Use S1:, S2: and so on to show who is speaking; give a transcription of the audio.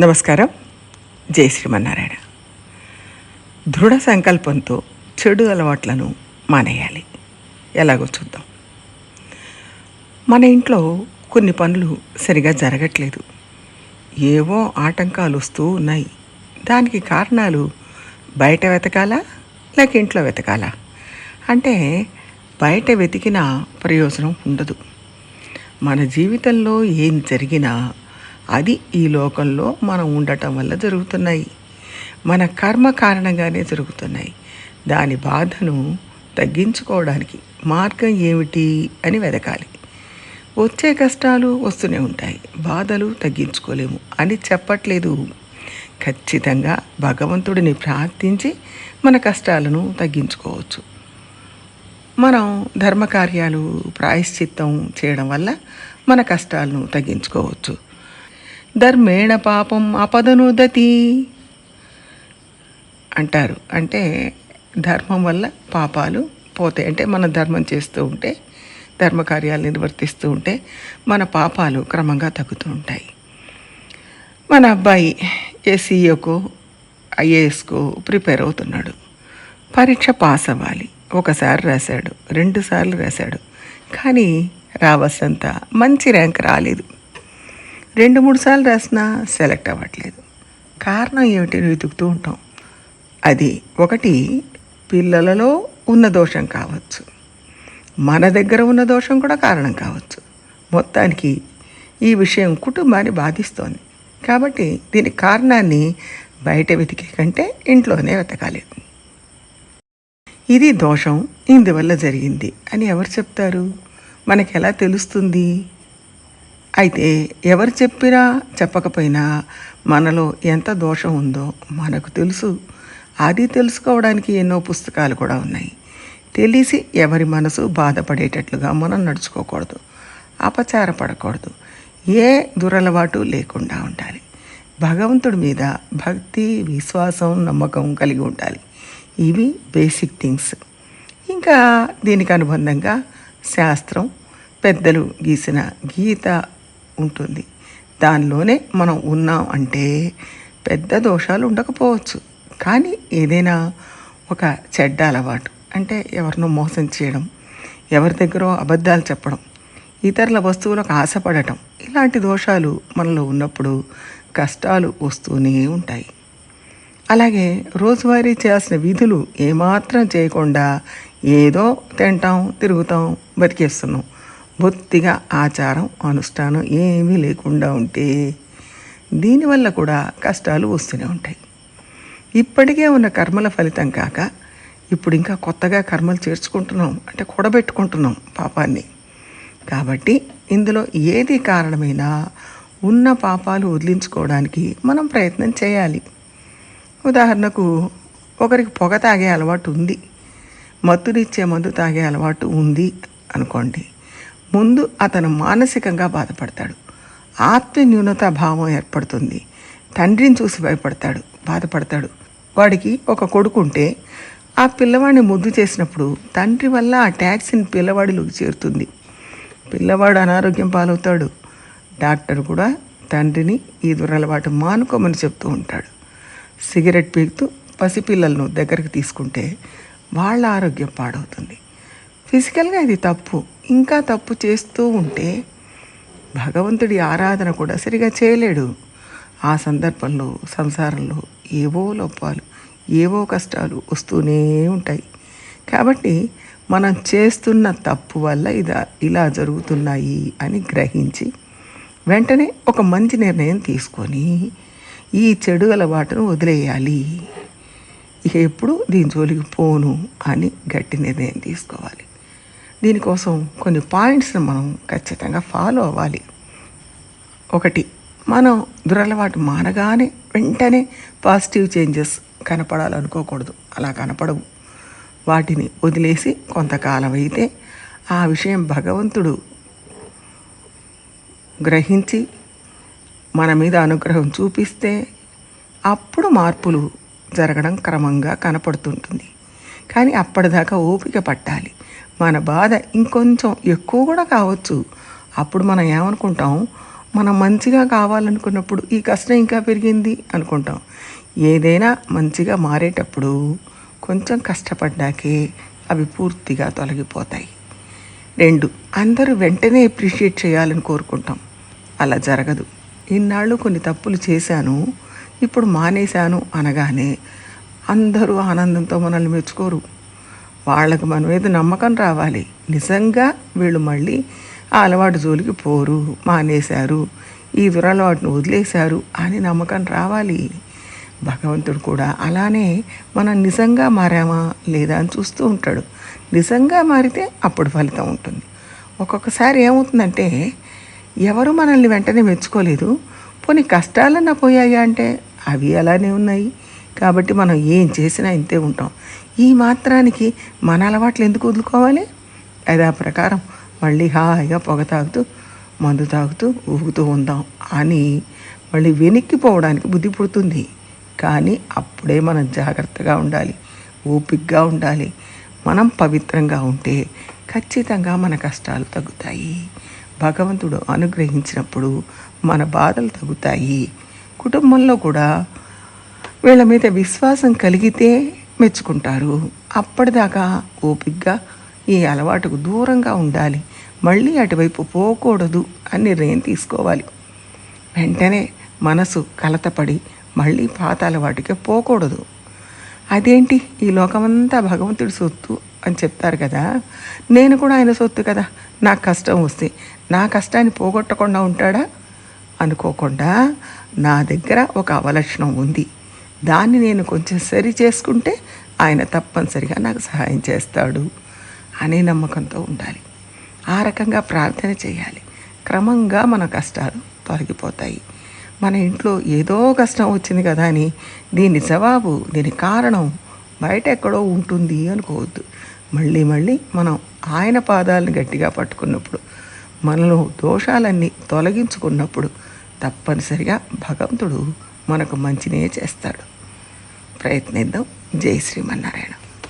S1: నమస్కారం. జై శ్రీమన్నారాయణ. దృఢ సంకల్పంతో చెడు అలవాట్లను మానేయాలి. ఎలాగో చూద్దాం. మన ఇంట్లో కొన్ని పనులు సరిగా జరగట్లేదు. ఏవో ఆటంకాలు వస్తూ ఉన్నాయి. దానికి కారణాలు బయట వెతకాలా? లేక ఇంట్లో వెతకాలా? అంటే బయట వెతికిన ప్రయోజనం ఉండదు. మన జీవితంలో ఏం జరిగినా అది ఈ లోకంలో మనం ఉండటం వల్ల జరుగుతున్నాయి. మన కర్మ కారణంగానే జరుగుతున్నాయి. దాని బాధను తగ్గించుకోవడానికి మార్గం ఏమిటి అని వెతకాలి. వచ్చే కష్టాలు వస్తూనే ఉంటాయి. బాధలు తగ్గించుకోలేము అని చెప్పట్లేదు. ఖచ్చితంగా భగవంతుడిని ప్రార్థించి మన కష్టాలను తగ్గించుకోవచ్చు. మనం ధర్మకార్యాలు ప్రాయశ్చిత్తం చేయడం వల్ల మన కష్టాలను తగ్గించుకోవచ్చు. ధర్మేణ పాపం అపదనుదతి అంటారు. అంటే ధర్మం వల్ల పాపాలు పోతాయి. అంటే మన ధర్మం చేస్తూ ఉంటే ధర్మకార్యాలు నిర్వర్తిస్తూ ఉంటే మన పాపాలు క్రమంగా తగ్గుతూ ఉంటాయి. మన అబ్బాయి ఏసీఓకో ఐఏఎస్కో ప్రిపేర్ అవుతున్నాడు. పరీక్ష పాస్ అవ్వాలి. ఒకసారి రాశాడు రెండు సార్లు రాశాడు. కానీ రావాల్సినంత మంచి ర్యాంక్ రాలేదు. రెండు మూడు సార్లు రాసినా సెలెక్ట్ అవ్వట్లేదు. కారణం ఏమిటి వెతుకుతూ ఉంటాం. అది ఒకటి పిల్లలలో ఉన్న దోషం కావచ్చు. మన దగ్గర ఉన్న దోషం కూడా కారణం కావచ్చు. మొత్తానికి ఈ విషయం కుటుంబాన్ని బాధిస్తోంది. కాబట్టి దీని కారణాన్ని బయట వెతికే కంటే ఇంట్లోనే వెతకాలి. ఇది దోషం ఇందువల్ల జరిగింది అని ఎవరు చెప్తారు? మనకెలా ఎలా తెలుస్తుంది? అయితే ఎవరు చెప్పినా చెప్పకపోయినా మనలో ఎంత దోషం ఉందో మనకు తెలుసు. అది తెలుసుకోవడానికి ఎన్నో పుస్తకాలు కూడా ఉన్నాయి. తెలిసి ఎవరి మనసు బాధపడేటట్లుగా మనం నడుచుకోకూడదు. అపచారపడకూడదు. ఏ దురలవాటు లేకుండా ఉండాలి. భగవంతుడి మీద భక్తి విశ్వాసం నమ్మకం కలిగి ఉండాలి. ఇవి బేసిక్ థింగ్స్. ఇంకా దీనికి అనుబంధంగా శాస్త్రం పెద్దలు గీసిన గీత ఉంటుంది. దానిలోనే మనం ఉన్నాం అంటే పెద్ద దోషాలు ఉండకపోవచ్చు. కానీ ఏదైనా ఒక చెడ్డ అలవాటు అంటే ఎవరినో మోసం చేయడం ఎవరి దగ్గర అబద్ధాలు చెప్పడం ఇతరుల వస్తువులకు ఆశపడటం ఇలాంటి దోషాలు మనలో ఉన్నప్పుడు కష్టాలు వస్తూనే ఉంటాయి. అలాగే రోజువారీ చేయాల్సిన విధులు ఏమాత్రం చేయకుండా ఏదో తింటాం తిరుగుతాం బతికేస్తున్నాం. బొత్తిగా ఆచారం అనుష్ఠానం ఏమీ లేకుండా ఉంటే దీనివల్ల కూడా కష్టాలు వస్తూనే ఉంటాయి. ఇప్పటికే ఉన్న కర్మల ఫలితం కాక ఇప్పుడు ఇంకా కొత్తగా కర్మలు చేర్చుకుంటున్నాం అంటే కూడబెట్టుకుంటున్నాం పాపాన్ని. కాబట్టి ఇందులో ఏది కారణమైనా ఉన్న పాపాలు వదిలించుకోవడానికి మనం ప్రయత్నం చేయాలి. ఉదాహరణకు ఒకరికి పొగ తాగే అలవాటు ఉంది మత్తునిచ్చే మందు తాగే అలవాటు ఉంది అనుకోండి. ముందు అతను మానసికంగా బాధపడతాడు. ఆత్మ న్యూనత భావం ఏర్పడుతుంది. తండ్రిని చూసి భయపడతాడు బాధపడతాడు. వాడికి ఒక కొడుకు ఉంటే ఆ పిల్లవాడిని ముద్దు చేసినప్పుడు తండ్రి వల్ల ఆ ట్యాక్సీని పిల్లవాడిలోకి చేరుతుంది. పిల్లవాడు అనారోగ్యం పాలవుతాడు. డాక్టర్ కూడా తండ్రిని ఈ దురలవాటు మానుకోమని చెప్తూ ఉంటాడు. సిగరెట్ పీకుతూ పసిపిల్లలను దగ్గరికి తీసుకుంటే వాళ్ళ ఆరోగ్యం పాడవుతుంది. ఫిజికల్గా ఇది తప్పు. ఇంకా తప్పు చేస్తూ ఉంటే భగవంతుడి ఆరాధన కూడా సరిగా చేయలేడు. ఆ సందర్భంలో సంసారంలో ఏవో లోపాలు ఏవో కష్టాలు వస్తూనే ఉంటాయి. కాబట్టి మనం చేస్తున్న తప్పు వల్ల ఇదా ఇలా జరుగుతున్నాయి అని గ్రహించి వెంటనే ఒక మంచి నిర్ణయం తీసుకొని ఈ చెడు అలవాటును వదిలేయాలి. ఇక ఎప్పుడు దీని జోలికి పోను అని గట్టి నిర్ణయం తీసుకోవాలి. దీనికోసం కొన్ని పాయింట్స్ని మనం ఖచ్చితంగా ఫాలో అవ్వాలి. ఒకటి మనం దురలవాటు మానగానే వెంటనే పాజిటివ్ చేంజెస్ కనపడాలనుకోకూడదు. అలా కనపడవు. వాటిని వదిలేసి కొంతకాలం అయితే ఆ విషయం భగవంతుడు గ్రహించి మన మీద అనుగ్రహం చూపిస్తే అప్పుడు మార్పులు జరగడం క్రమంగా కనపడుతుంటుంది. కానీ అప్పటిదాకా ఓపిక పట్టాలి. మన బాధ ఇంకొంచెం ఎక్కువ కూడా కావచ్చు. అప్పుడు మనం ఏమనుకుంటాం? మనం మంచిగా కావాలనుకున్నప్పుడు ఈ కష్టం ఇంకా పెరిగింది అనుకుంటాం. ఏదైనా మంచిగా మారేటప్పుడు కొంచెం కష్టపడ్డాకే అవి పూర్తిగా తొలగిపోతాయి. రెండు అందరూ వెంటనే అప్రిషియేట్ చేయాలని కోరుకుంటాం. అలా జరగదు. ఇన్నాళ్ళు కొన్ని తప్పులు చేశాను ఇప్పుడు మానేశాను అనగానే అందరూ ఆనందంతో మనల్ని మెచ్చుకోరు. వాళ్ళకు మన మీద నమ్మకం రావాలి. నిజంగా వీళ్ళు మళ్ళీ ఆ అలవాటు జోలికి పోరు మానేశారు ఈ దురలవాటును వదిలేశారు అని నమ్మకం రావాలి. భగవంతుడు కూడా అలానే మనం నిజంగా మారామా లేదా అని చూస్తూ ఉంటాడు. నిజంగా మారితే అప్పుడు ఫలితం ఉంటుంది. ఒక్కొక్కసారి ఏమవుతుందంటే ఎవరు మనల్ని వెంటనే మెచ్చుకోలేదు. పోనీ కష్టాలన్నా పోయాయా అంటే అవి అలానే ఉన్నాయి. కాబట్టి మనం ఏం చేసినా ఇంతే ఉంటాం. ఈ మాత్రానికి మన అలవాట్లు ఎందుకు వదులుకోవాలి? అది ఆ ప్రకారం మళ్ళీ హాయిగా పొగ తాగుతూ మందు తాగుతూ ఊగుతూ ఉందాం అని మళ్ళీ వెనక్కిపోవడానికి బుద్ధి పుడుతుంది. కానీ అప్పుడే మనం జాగ్రత్తగా ఉండాలి ఓపిక్గా ఉండాలి. మనం పవిత్రంగా ఉంటే ఖచ్చితంగా మన కష్టాలు తగ్గుతాయి. భగవంతుడు అనుగ్రహించినప్పుడు మన బాధలు తగ్గుతాయి. కుటుంబంలో కూడా వీళ్ళ మీద విశ్వాసం కలిగితే మెచ్చుకుంటారు. అప్పటిదాకా ఓపిగ్గా ఈ అలవాటుకు దూరంగా ఉండాలి. మళ్ళీ అటువైపు పోకూడదు అని నిర్ణయం తీసుకోవాలి. వెంటనే మనసు కలతపడి మళ్ళీ పాత అలవాటుకే పోకూడదు. అదేంటి? ఈ లోకమంతా భగవంతుడి సొత్తు అని చెప్తారు కదా. నేను కూడా ఆయన సొత్తు కదా. నాకు కష్టం వస్తే నా కష్టాన్ని పోగొట్టకుండా ఉంటాడా? అనుకోకుండా నా దగ్గర ఒక అవలక్షణం ఉంది. దాన్ని నేను కొంచెం సరి చేసుకుంటే ఆయన తప్పనిసరిగా నాకు సహాయం చేస్తాడు అనే నమ్మకంతో ఉండాలి. ఆ రకంగా ప్రార్థన చేయాలి. క్రమంగా మన కష్టాలు తొలగిపోతాయి. మన ఇంట్లో ఏదో కష్టం వచ్చింది కదా అని దీని జవాబు దీని కారణం బయట ఎక్కడో ఉంటుంది అనుకోవద్దు. మళ్ళీ మళ్ళీ మనం ఆయన పాదాలను గట్టిగా పట్టుకున్నప్పుడు మనలో దోషాలన్నీ తొలగించుకున్నప్పుడు తప్పనిసరిగా భగవంతుడు మనకు మంచినే చేస్తాడు. ప్రయత్నిద్దాం. జై శ్రీమన్నారాయణ.